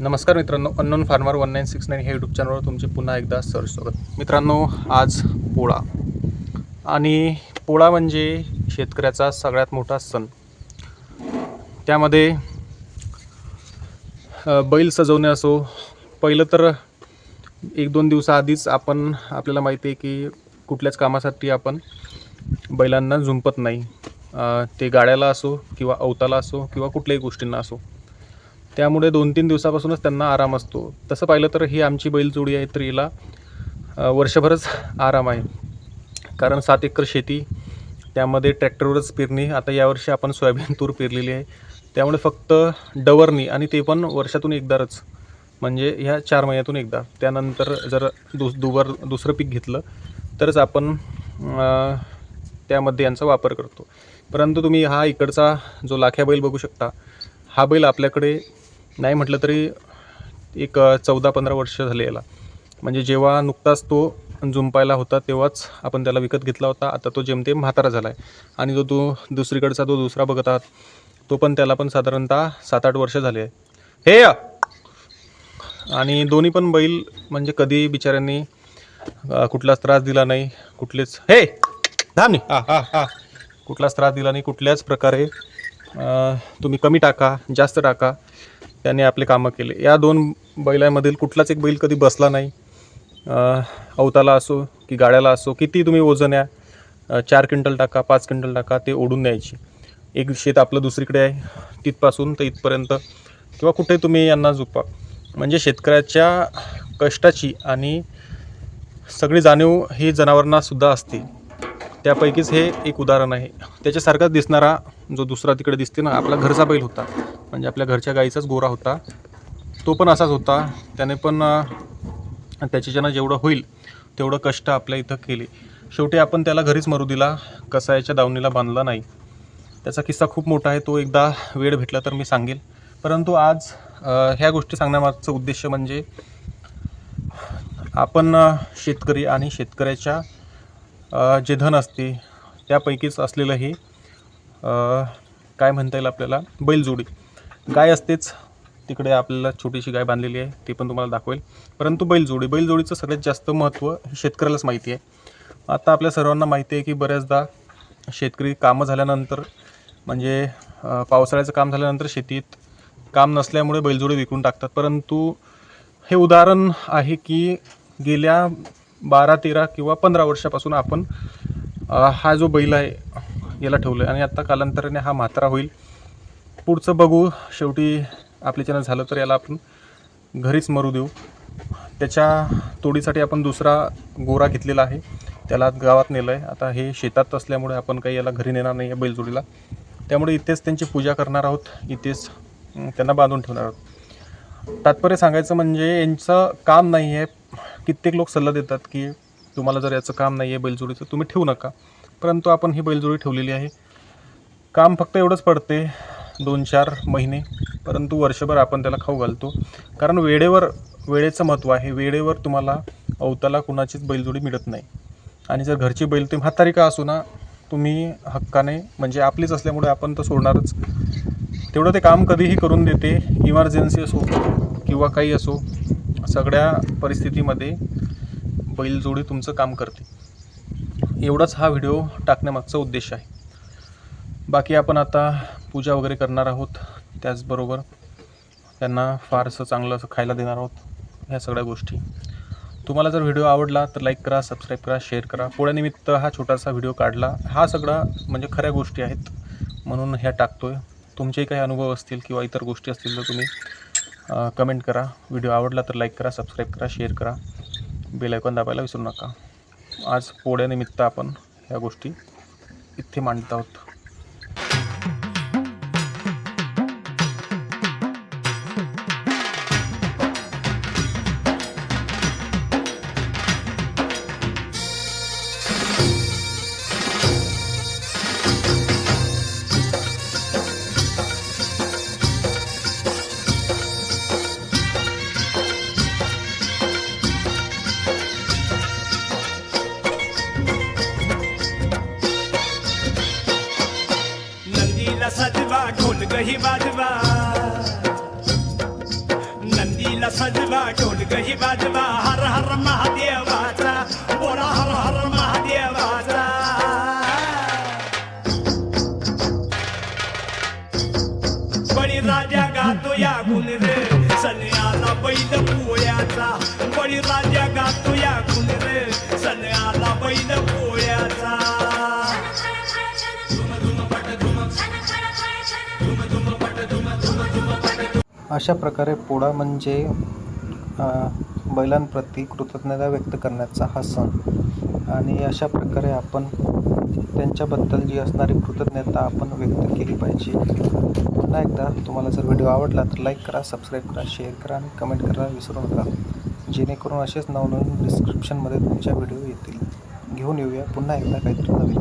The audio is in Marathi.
नमस्कार मित्रांनो unknown farmer one nine six nine हे यूट्यूब चॅनलवर तुमचे पुन्हा एकदा सर स्वागत. मित्रांनो आज पोळा. आणि पोळा म्हणजे शेतकऱ्याचा सगळ्यात मोठा सण. त्यामध्ये बैल सजवणे असो पहिलं तर एक दोन दिवसाआधीच आपण आपल्याला माहिती आहे की कुठल्याच कामासाठी आपण बैलांना झुंपत नाही. ते गाड्याला असो किंवा अवताला असो किंवा कुठल्याही गोष्टींना असो. त्यामुळे दोन तीन दिवसापासूनच त्यांना आराम असतो. तसं पाहिलं तर ही आमची बैलजोडी आहे त्रीला. वर्षभरच आराम आहे. कारण सात एकर शेती त्यामध्ये ट्रॅक्टरवरच पेरणी आता यावर्षी आपण सोयाबीन तूर पेरलेली आहे. त्यामुळे फक्त डवरणी आणि ते पण वर्षातून एकदाच म्हणजे ह्या चार महिन्यातून एकदा. त्यानंतर जर दुस दुवर दुसरं पीक घेतलं तरच आपण त्यामध्ये यांचा वापर करतो. परंतु तुम्ही हा इकडचा जो लाख्या बैल बघू शकता हा बैल आपल्याकडे नाही म्हटलं तरी एक चौदा पंधरा वर्ष झाले याला. म्हणजे जेव्हा नुकताच तो जुंपायला होता तेव्हाच आपण त्याला विकत घेतला होता. आता तो जेमतेम म्हातारा झाला आहे आणि जो तो दुसरीकडचा तो दुसरा बघत आहात तो पण त्याला पण साधारणतः सात आठ वर्ष झाले आहे हे! आणि दोन्ही पण बैल म्हणजे कधी बिचाऱ्यांनी कुठलाच त्रास दिला नाही कुठलेच हे! धामनी हा हा हा. कुठलाच त्रास दिला नाही कुठल्याच प्रकारे तुम्ही कमी टाका जास्त टाका. त्याने आपले कामं केले. या दोन बैलांमधील कुठलाच एक बैल कधी बसला नाही. अवताला असो की गाड्याला असो किती तुम्ही वजन या चार क्विंटल टाका पाच क्विंटल टाका ते ओढून न्यायची. एक शेत आपलं दुसरीकडे आहे तिथपासून तर इथपर्यंत किंवा कुठे तुम्ही यांना झुपा म्हणजे शेतकऱ्याच्या कष्टाची आणि सगळी जाणीव ही जनावरांनासुद्धा असते. त्यापैकीच हे एक उदाहरण आहे. त्याच्यासारखाच दिसणारा जो दुसरा तिकडे दिसते ना आपला घरचा बैल होता. म्हणजे आपल्या घरच्या गाईचाच गोरा होता. तो पण असाच होता. त्याने पण त्याच्याच्यानं जेवढं होईल तेवढं कष्ट आपल्या इथं केले. शेवटी आपण त्याला घरीच मरू दिला. कसायाच्या दावणीला बांधला नाही. त्याचा किस्सा खूप मोठा आहे. तो एकदा वेळ भेटला तर मी सांगेल. परंतु आज ह्या गोष्टी सांगण्यामागचं उद्देश म्हणजे आपण शेतकरी आणि शेतकऱ्याच्या जे धन असते त्यापैकीच असलेलं हे काय म्हणता येईल आपल्याला? बैलजोडी. गाय असतेच. तिकडे आपल्याला छोटीशी गाय बांधलेली आहे. ती पण तुम्हाला दाखवेल. परंतु बैलजोडी. बैलजोडीचं सगळ्यात जास्त महत्त्व शेतकऱ्यालाच माहिती आहे. आता आपल्या सर्वांना माहिती आहे की बऱ्याचदा शेतकरी कामं झाल्यानंतर म्हणजे पावसाळ्याचं काम झाल्यानंतर शेतीत काम नसल्यामुळे बैलजोडी विकून टाकतात. परंतु हे उदाहरण आहे की गेल्या बारा तेरा किंवा पंधरा वर्षापासून आपण हा जो बैल आहे याला ठेवलं आहे. आणि आत्ता कालांतराने हा म्हातारा होईल. पुढचं बघू. शेवटी आपल्याच्यानं झालं तर याला आपण घरीच मरू देऊ. त्याच्या तोडीसाठी आपण दुसरा गोरा घेतलेला आहे. त्याला गावात नेलं आहे. आता हे शेतात असल्यामुळे आपण काही याला घरी नेणार नाही आहे बैलजोडीला. त्यामुळे इथेच त्यांची पूजा करणार आहोत. इथेच त्यांना बांधून ठेवणार आहोत. तात्पर्य सांगायचं म्हणजे यांचं काम नाही आहे. कित्येक लोक सल्ला देतात की तुम्हाला जर याचं काम नाही आहे बैलजोडीचं तुम्ही ठेवू नका. परंतु आपण ही बैलजोडी ठेवलेली आहे. काम फक्त एवढंच पडते दोन चार महिने परंतु वर्षभर आपण त्याला खाऊ घालतो. कारण वेळेवर वेळेचं महत्त्व आहे. वेळेवर तुम्हाला अवताला कुणाचीच बैलजोडी मिळत नाही. आणि जर घरची बैल तुम्ही हातारी का असो ना तुम्ही हक्काने म्हणजे आपलीच असल्यामुळे आपण तर सोडणारच. तेवढं ते काम कधीही करून देते इमर्जन्सी असो किंवा काही असो सगळ्या परिस्थितीमध्ये बैलजोडी तुमचं काम करते. एवढाच हा व्हिडिओ टाकण्यामागचा उद्देश आहे. बाकी आपण आता पूजा वगैरे करणार आहोत. त्याचबरोबर त्यांना फारसं चांगलं असं खायला देणार आहोत. ह्या सगळ्या गोष्टी. तुम्हाला जर व्हिडिओ आवडला तर लाईक करा सबस्क्राईब करा शेअर करा. पोळ्यानिमित्त हा छोटासा व्हिडिओ काढला. हा सगळा म्हणजे खऱ्या गोष्टी आहेत. म्हणून ह्या टाकतो आहे तुमचेही काही अनुभव असतील किंवा इतर गोष्टी असतील तर तुम्ही कमेंट करा. व्हिडिओ आवडला तर लाईक करा सबस्क्राईब करा शेअर करा. बेल आयकॉन दाबायला विसरू नका. आज पोळ्यानिमित्त आपण ह्या गोष्टी इथे मांडत आहोत. सजवा सजला ढोलकही बाजवा हर हर महादेवाचा बोला हर हर महादेवाचा बळी राजा गातो या गुण रे सन्याला बैल पोळ्याचा बळी राजा गातो या गुण रे सन अशा प्रकारे पोळा म्हणजे बैलांप्रती कृतज्ञता व्यक्त करण्याचा हा सण. आणि अशा प्रकारे आपण त्यांच्याबद्दल जी असणारी कृतज्ञता आपण व्यक्त केली पाहिजे. पुन्हा एकदा तुम्हाला जर व्हिडिओ आवडला तर लाईक करा सबस्क्राईब करा शेअर करा आणि कमेंट करायला विसरू नका. जेणेकरून असेच नवनवीन डिस्क्रिप्शनमध्ये तुमच्या व्हिडिओ येतील. घेऊन येऊया पुन्हा एकदा काहीतरी नवीन